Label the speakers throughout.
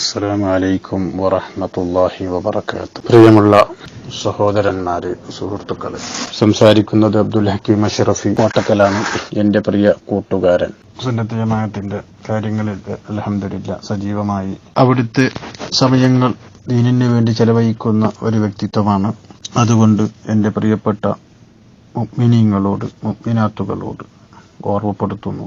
Speaker 1: അസ്സലാമു അലൈക്കും വറഹ്മത്തുള്ളാഹി വബറകാതുഹു. പ്രിയമുള്ള സഹോദരന്മാരെ സുഹൃത്തുക്കളെ സംസാരിക്കുന്നത് അബ്ദുൽ ഹക്കീം അഷറഫി കോട്ടക്കലാണ് എന്റെ പ്രിയ കൂട്ടുകാരൻ. സുന്നത്ത് ജമാഅത്തിന്റെ കാര്യങ്ങളിൽ അലഹമില്ല സജീവമായി അവിടുത്തെ സമയങ്ങൾ ദീനിന് വേണ്ടി ചെലവഴിക്കുന്ന ഒരു വ്യക്തിത്വമാണ്. അതുകൊണ്ട് എന്റെ പ്രിയപ്പെട്ട മുഗ്മിനീങ്ങളോട് മുഗ്മിനാത്തുകളോട് ഓർമ്മപ്പെടുത്തുന്നു.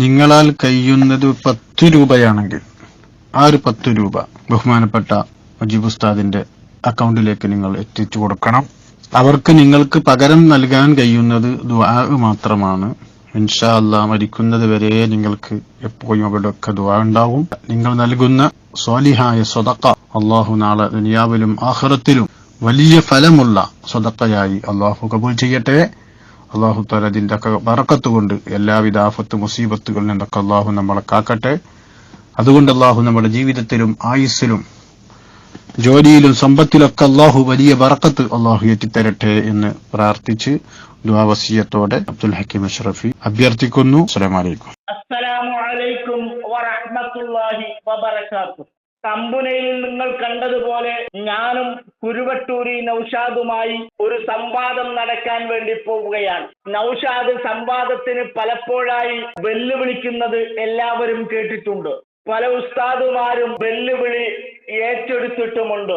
Speaker 1: നിങ്ങളാൽ കഴിയുന്നത് പത്ത് രൂപയാണെങ്കിൽ ആ ഒരു പത്ത് രൂപ ബഹുമാനപ്പെട്ട മുജീബ് ഉസ്താദിന്റെ അക്കൗണ്ടിലേക്ക് നിങ്ങൾ എത്തിച്ചു കൊടുക്കണം. അവർക്ക് നിങ്ങൾക്ക് പകരം നൽകാൻ കഴിയുന്നത് ദുആ മാത്രമാണ്. ഇൻഷാ അല്ലാ മരിക്കുന്നത് വരെ നിങ്ങൾക്ക് എപ്പോഴും അവിടെയൊക്കെ ദുആ ഉണ്ടാവും. നിങ്ങൾ നൽകുന്ന സ്വാലിഹായ സ്വതക്ക അള്ളാഹു നാളെ ദുനിയാവിലും ആഹ്റത്തിലും വലിയ ഫലമുള്ള സ്വതക്കയായി അള്ളാഹു കബൂൽ ചെയ്യട്ടെ. അള്ളാഹു താല അതിന്റെ ഒക്കെ കൊണ്ട് എല്ലാവിധ ആഫത്ത് മുസീബത്തുകളിൽ നിന്നൊക്കെ അള്ളാഹു നമ്മളെ കാക്കട്ടെ. അതുകൊണ്ട് അള്ളാഹു നമ്മുടെ ജീവിതത്തിലും ആയുസ്സിലും ജോലിയിലും സമ്പത്തിലൊക്കെ അള്ളാഹു വലിയ വറക്കത്ത് അള്ളാഹു എത്തിത്തരട്ടെ എന്ന് പ്രാർത്ഥിച്ച് ദുവാവസീയത്തോടെ അബ്ദുൽ ഹക്കീം അഷ്റഫി അഭ്യർത്ഥിക്കുന്നു. അസ്സലാമു അലൈക്കും.
Speaker 2: അസ്സലാമു അലൈക്കും വറഹ്മത്തുള്ളാഹി വബറകാതുഹു. തമ്പുനയിൽ നിങ്ങൾ കണ്ടതുപോലെ ഞാനും കുരുവട്ടൂരി നൌഷാദുമായി ഒരു സംവാദം നടക്കാൻ വേണ്ടി പോവുകയാണ്. നൌഷാദ് സംവാദത്തിന് പലപ്പോഴായി വെല്ലുവിളിക്കുന്നത് എല്ലാവരും കേട്ടിട്ടുണ്ട്. പല ഉസ്താദുമാരും വെല്ലുവിളി ഏറ്റെടുത്തിട്ടുമുണ്ട്.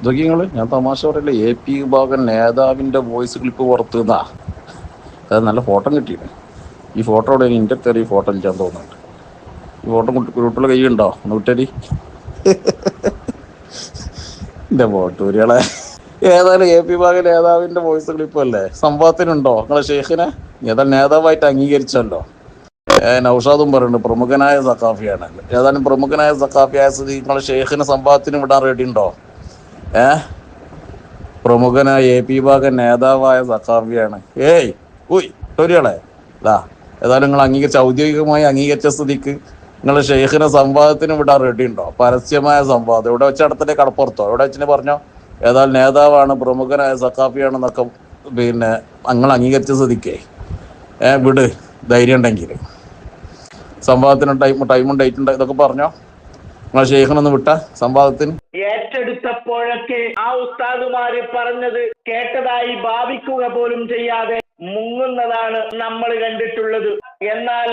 Speaker 3: ഇതൊക്കെ ഞാൻ തമാശ പറയല്ലേ എ പി വിഭാഗം നേതാവിന്റെ വോയിസ് ക്ലിപ്പ് പുറത്തു നിന്നാ. അത് നല്ല ഫോട്ടോ കിട്ടി. ഈ ഫോട്ടോ എന്റെ തെറി ഫോട്ടോ ഇല്ലാന്ന് തോന്നുന്നുണ്ട്. ഈ ഫോട്ടോ കുട്ടികളുടെ കൈ ഉണ്ടോ ഒന്ന് എന്റെ ബോട്ടൂരികളെ ഏതായാലും എ പി ഭാഗ നേതാവിന്റെ വോയിസ് ക്ലിപ്പ് അല്ലേ? സംഭവത്തിനുണ്ടോ നിങ്ങളെ ഷെയ്ഖിനെ? ഏതാ നേതാവായിട്ട് അംഗീകരിച്ചല്ലോ. നൗഷാദും പറയുന്നുണ്ട് പ്രമുഖനായ സഖാഫിയാണ്. ഏതായാലും പ്രമുഖനായ സഖാഫിയായ സ്ഥിതി നിങ്ങളെ ഷെയ്ഖിനെ സംഭവത്തിന് വിടാൻ റെഡി ഉണ്ടോ? ഏ? പ്രമുഖനായ എ പി ഭാഗ നേതാവായ സഖാഫിയാണ്. ഏയ് ഉയ് ടൊരികളെ ഇതാ ഏതായാലും നിങ്ങൾ അംഗീകരിച്ച ഔദ്യോഗികമായി അംഗീകരിച്ച സ്ഥിതിക്ക് നിങ്ങൾ ഷെയ്ഖിനെ സംവാദത്തിന് വിടാൻ റെഡി ഉണ്ടോ പരസ്യമായ സംവാദം. ഇവിടെ വെച്ച് അടുത്തിന്റെ കടപ്പുറത്തോ? ഇവിടെ വെച്ചിന് പറഞ്ഞോ ഏതായാലും നേതാവാണ് പ്രമുഖനായ സഖാഫിയാണെന്നൊക്കെ പിന്നെ നിങ്ങൾ അംഗീകരിച്ച സ്ഥിതിക്കേ ഏ വിട് ധൈര്യം ഉണ്ടെങ്കിൽ സംവാദത്തിന് ടൈം ടൈമും ഡേറ്റും ഇതൊക്കെ പറഞ്ഞോ? നിങ്ങളെ ഷെയ്ഖിനൊന്ന് വിട്ട സംവാദത്തിന്?
Speaker 2: ഏറ്റെടുത്തപ്പോഴൊക്കെ ആ ഉസ്താദുമാര് പറഞ്ഞത് കേട്ടതായി ഭാവിക്കുക പോലും ചെയ്യാതെ മുങ്ങുന്നതാണ് നമ്മൾ കണ്ടിട്ടുള്ളത്. എന്നാൽ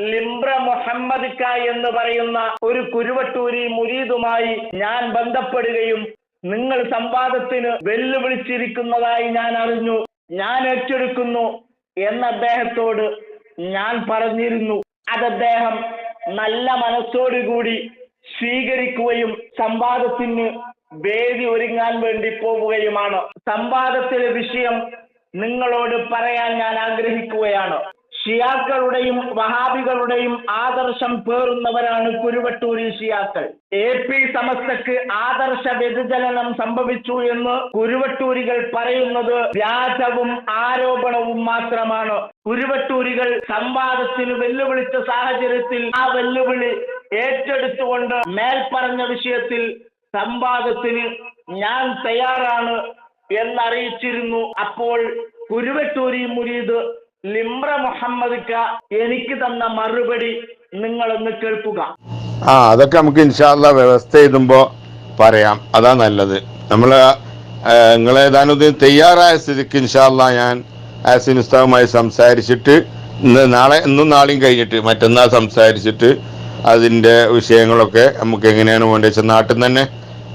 Speaker 2: ലിംബ്ര മുഹമ്മദ് എന്ന് പറയുന്ന ഒരു കുരുവട്ടൂരി മുരീദുമായി ഞാൻ ബന്ധപ്പെടുകയും നിങ്ങൾ സംവാദത്തിന് വെല്ലുവിളിച്ചിരിക്കുന്നതായി ഞാൻ അറിഞ്ഞു. ഞാൻ ഏറ്റെടുക്കുന്നു എന്ന് അദ്ദേഹത്തോട് ഞാൻ പറഞ്ഞിരുന്നു. അത് അദ്ദേഹം നല്ല മനസ്സോടുകൂടി സ്വീകരിക്കുകയും സംവാദത്തിന് വേദി ഒരുങ്ങാൻ വേണ്ടി പോവുകയുമാണ്. സംവാദത്തിലെ വിഷയം നിങ്ങളോട് പറയാൻ ഞാൻ ആഗ്രഹിക്കുകയാണ്. ഷിയാക്കളുടെയും വഹാബികളുടെയും ആദർശം പേറുന്നവരാണ് കുരുവട്ടൂരിൽ ഷിയാക്കൾ. എ പി സമസ്തക്ക് ആദർശ വ്യതിചലനം സംഭവിച്ചു എന്ന് കുരുവട്ടൂരികൾ പറയുന്നത് വ്യാജവും ആരോപണവും മാത്രമാണ്. കുരുവട്ടൂരികൾ സംവാദത്തിന് വെല്ലുവിളിച്ച സാഹചര്യത്തിൽ ആ വെല്ലുവിളി ഏറ്റെടുത്തുകൊണ്ട് മേൽപ്പറഞ്ഞ വിഷയത്തിൽ സംവാദത്തിന് ഞാൻ തയ്യാറാണ് എന്നറിയിച്ചിരുന്നു. അപ്പോൾ കുരുവട്ടൂരി മുരീദ് ലിംറ മുഹമ്മദ് എനിക്ക് തന്ന മറുപടി നിങ്ങളൊന്ന് കേൾക്കുക.
Speaker 4: ആ അതൊക്കെ നമുക്ക് ഇൻഷാല്ല വ്യവസ്ഥ എഴുതുമ്പോ പറയാം. അതാ നല്ലത്. നമ്മൾ നിങ്ങൾ ഏതാനും തയ്യാറായ സ്ഥിതിക്ക് ഇൻഷാല്ല ഞാൻ ആസിൻ ഉസ്താവുമായി സംസാരിച്ചിട്ട് ഇന്ന് നാളെ ഇന്നും നാളെയും കഴിഞ്ഞിട്ട് മറ്റന്നാൾ സംസാരിച്ചിട്ട് അതിന്റെ വിഷയങ്ങളൊക്കെ നമുക്ക് എങ്ങനെയാണ് വേണ്ടത് വെച്ചാൽ നാട്ടിൽ തന്നെ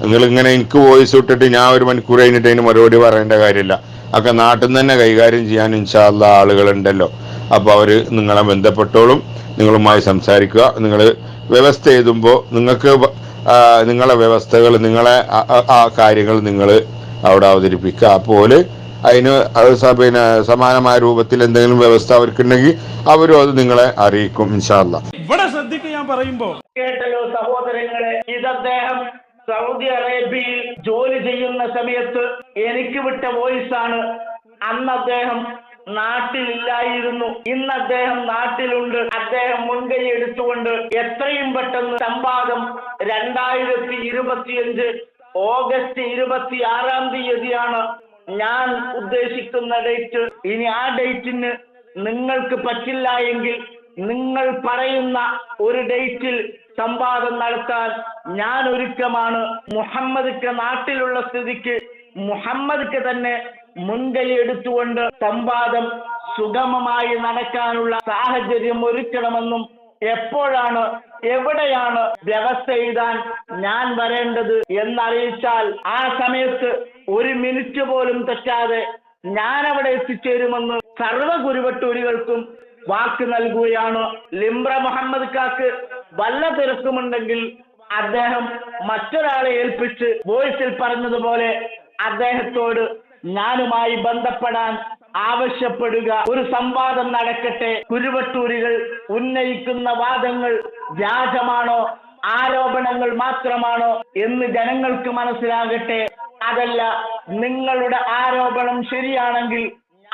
Speaker 4: നിങ്ങൾ ഇങ്ങനെ എനിക്ക് വോയിസ് വിട്ടിട്ട് ഞാൻ ഒരു മണിക്കൂർ കഴിഞ്ഞിട്ട് അതിന് മറുപടി പറയേണ്ട കാര്യമില്ല. ഒക്കെ നാട്ടിൽ നിന്ന് തന്നെ കൈകാര്യം ചെയ്യാൻ ഇൻഷാല്ല ആളുകളുണ്ടല്ലോ. അപ്പോൾ അവർ നിങ്ങളെ ബന്ധപ്പെട്ടോളും നിങ്ങളുമായി സംസാരിക്കുക. നിങ്ങൾ വ്യവസ്ഥ എഴുതുമ്പോൾ നിങ്ങൾക്ക് നിങ്ങളെ വ്യവസ്ഥകൾ നിങ്ങളെ ആ- കാര്യങ്ങൾ നിങ്ങൾ അവിടെ അവതരിപ്പിക്കുക. അപ്പോൾ അതിന് പിന്നെ സമാനമായ രൂപത്തിൽ എന്തെങ്കിലും വ്യവസ്ഥ അവർക്കുണ്ടെങ്കിൽ അവരും അത് നിങ്ങളെ അറിയിക്കും ഇൻഷാല്ല
Speaker 5: ഇവിടെ ശ്രദ്ധിക്കും ഞാൻ പറയുമ്പോ
Speaker 2: കേട്ടല്ലോ സഹോദരങ്ങളെ ഇത് അദ്ദേഹം സൗദി അറേബ്യയിൽ ജോലി ചെയ്യുന്ന സമയത്ത് എനിക്ക് വിട്ട വോയിസ് ആണ് അന്ന് അദ്ദേഹം നാട്ടിലില്ലായിരുന്നു. ഇന്ന് അദ്ദേഹം നാട്ടിലുണ്ട്. അദ്ദേഹം മുൻകൈ എടുത്തുകൊണ്ട് എത്രയും പെട്ടെന്ന് സംവാദം രണ്ടായിരത്തി ഇരുപത്തിയഞ്ച് ഓഗസ്റ്റ് ഇരുപത്തി ആറാം തീയതിയാണ് ഞാൻ ഉദ്ദേശിക്കുന്ന ഡേറ്റ്. ഇനി ആ ഡേറ്റിന് നിങ്ങൾക്ക് പറ്റില്ല എങ്കിൽ നിങ്ങൾ പറയുന്ന ഒരു ഡേറ്റിൽ സംവാദം നടത്താൻ ഞാൻ ഒരുക്കമാണ്. മുഹമ്മദ്ക്ക് നാട്ടിലുള്ള സ്ഥിതിക്ക് മുഹമ്മദ്ക്ക് തന്നെ മുൻകൈ എടുത്തുകൊണ്ട് സംവാദം സുഗമമായി നടക്കാനുള്ള സാഹചര്യം ഒരുക്കണമെന്നും എപ്പോഴാണ് എവിടെയാണ് വ്യവസ്ഥ എഴുതാൻ ഞാൻ വരേണ്ടത് എന്നറിയിച്ചാൽ ആ സമയത്ത് ഒരു മിനിറ്റ് പോലും തെറ്റാതെ ഞാൻ അവിടെ എത്തിച്ചേരുമെന്ന് സർവ ഗുരുവട്ടൂരികൾക്കും വാക്ക് നൽകുകയാണ്. ലിംബ്ര മുഹമ്മദ് കാക്ക് വല്ല തിരക്കുമുണ്ടെങ്കിൽ അദ്ദേഹം മറ്റൊരാളെ ഏൽപ്പിച്ച് വോയിസിൽ പറഞ്ഞതുപോലെ അദ്ദേഹത്തോട് ഞാനുമായി ബന്ധപ്പെടാൻ ആവശ്യപ്പെടുക. ഒരു സംവാദം നടക്കട്ടെ. കുരുവട്ടൂരികൾ ഉന്നയിക്കുന്ന വാദങ്ങൾ വ്യാജമാണോ? ആരോപണങ്ങൾ മാത്രമാണോ? എന്ന് ജനങ്ങൾക്ക് മനസ്സിലാകട്ടെ. അതല്ല നിങ്ങളുടെ ആരോപണം ശരിയാണെങ്കിൽ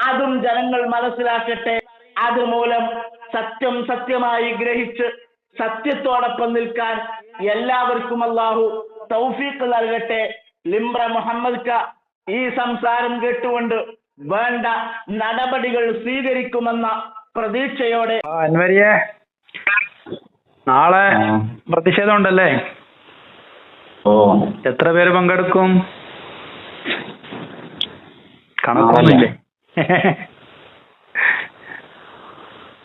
Speaker 2: അതും ജനങ്ങൾ മനസ്സിലാക്കട്ടെ. അതുമൂലം സത്യം സത്യമായി ഗ്രഹിച്ച് സത്യത്തോടൊപ്പം നിൽക്കാൻ എല്ലാവർക്കും അള്ളാഹു തൗഫീഖ് നൽകട്ടെ. ലിംബ്ര മുഹമ്മദ് ക ഈ സംസാരം കേട്ടുകൊണ്ട് വേണ്ട നടപടികൾ സ്വീകരിക്കുമെന്ന പ്രതീക്ഷയോടെ.
Speaker 6: അൻവരിയെ നാളെ പ്രതിഷേധം ഉണ്ടല്ലേ
Speaker 3: ഓ.
Speaker 6: എത്ര പേര് പങ്കെടുക്കും? കണക്കൊന്നുമില്ലേ?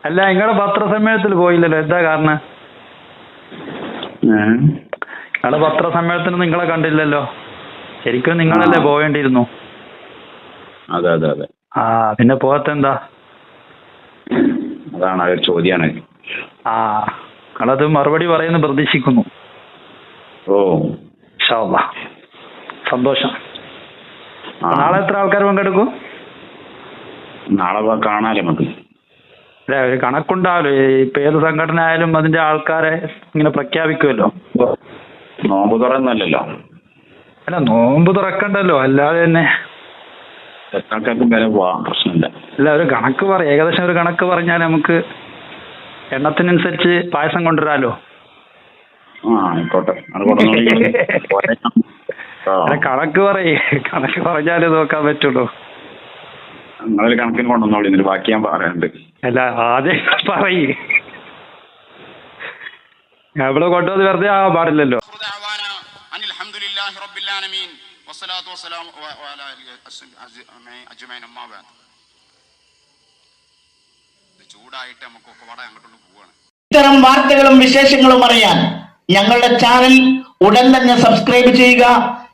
Speaker 6: അല്ല നിങ്ങളുടെ പത്രസമ്മേളനത്തിൽ പോയില്ലല്ലോ. എന്താ കാരണം? നിങ്ങളുടെ പത്രസമ്മേളനത്തിന് നിങ്ങളെ കണ്ടില്ലല്ലോ. ശരിക്കും നിങ്ങളല്ലേ പോവേണ്ടിയിരുന്നു.
Speaker 3: അതെ അതെ അതെ.
Speaker 6: ആ പിന്നെ പോകത്തെന്താ
Speaker 3: അതാണ് ഒരു ചോദ്യമാണ്
Speaker 6: ആ നിങ്ങളത് മറുപടി പറയുന്നു പ്രതീക്ഷിക്കുന്നു.
Speaker 3: ഓ.
Speaker 6: സന്തോഷം. നാളെ എത്ര ആൾക്കാർ പങ്കെടുക്കും?
Speaker 3: നാളെ കാണാല്ലേ മതി നമുക്ക്?
Speaker 6: അല്ല ഒരു കണക്കുണ്ടാവല്ലോ. ഇപ്പൊ ഏത് സംഘടന ആയാലും അതിന്റെ ആൾക്കാരെ ഇങ്ങനെ പ്രഖ്യാപിക്കുമല്ലോ
Speaker 3: നോമ്പ് തുറന്നല്ലോ
Speaker 6: അല്ല നോമ്പ് തുറക്കണ്ടല്ലോ. അല്ലാതെ തന്നെ
Speaker 3: പ്രശ്നമില്ല.
Speaker 6: അല്ല ഒരു കണക്ക് പറ ഏകദേശം ഒരു കണക്ക് പറഞ്ഞാൽ നമുക്ക് എണ്ണത്തിനനുസരിച്ച് പായസം കൊണ്ടുവരാലോ? കണക്ക് പറയേ കണക്ക് പറഞ്ഞാലേ നോക്കാൻ പറ്റുള്ളൂ.
Speaker 3: നിങ്ങളൊരു കണക്കിന് കൊണ്ടുവന്നോളി ബാക്കി ഞാൻ പറയാനുണ്ട്.
Speaker 6: അല്ല ആദ്യം പറയ്. അവിടെ കൊണ്ടുവന്ന് വെറുതെ ആ പാടില്ലല്ലോ.
Speaker 2: ഇത്തരം വാർത്തകളും വിശേഷങ്ങളും അറിയാൻ ഞങ്ങളുടെ ചാനൽ ഉടൻ തന്നെ സബ്സ്ക്രൈബ് ചെയ്യുക.